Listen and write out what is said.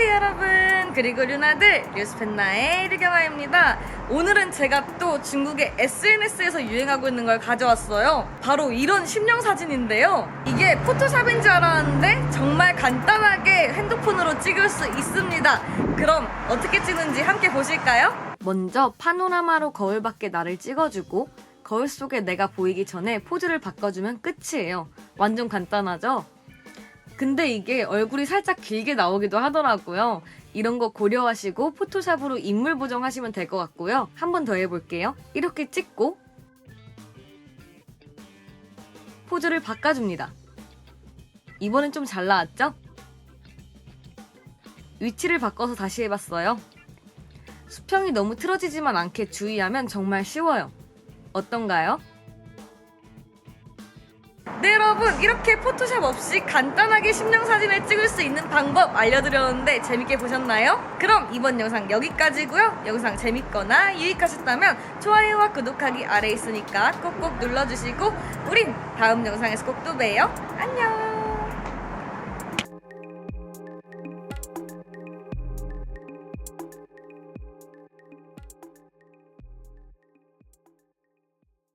안녕하세요 여러분. 그리고 류나들 뉴스펜나의 류경아입니다. 오늘은 제가 또 중국의 SNS에서 유행하고 있는 걸 가져왔어요. 바로 이런 심령 사진인데요. 이게 포토샵인 줄 알았는데 정말 간단하게 핸드폰으로 찍을 수 있습니다. 그럼 어떻게 찍는지 함께 보실까요? 먼저 파노라마로 거울 밖에 나를 찍어주고 거울 속에 내가 보이기 전에 포즈를 바꿔주면 끝이에요. 완전 간단하죠? 근데 이게 얼굴이 살짝 길게 나오기도 하더라고요. 이런 거 고려하시고 포토샵으로 인물 보정하시면 될 것 같고요. 한 번 더 해볼게요. 이렇게 찍고 포즈를 바꿔줍니다. 이번엔 좀 잘 나왔죠? 위치를 바꿔서 다시 해봤어요. 수평이 너무 틀어지지만 않게 주의하면 정말 쉬워요. 어떤가요? 네 여러분. 이렇게 포토샵 없이 간단하게 심령 사진을 찍을 수 있는 방법 알려드렸는데 재밌게 보셨나요? 그럼 이번 영상 여기까지고요. 영상 재밌거나 유익하셨다면 좋아요와 구독하기 아래 있으니까 꼭꼭 눌러주시고 우린 다음 영상에서 꼭 또 봬요. 안녕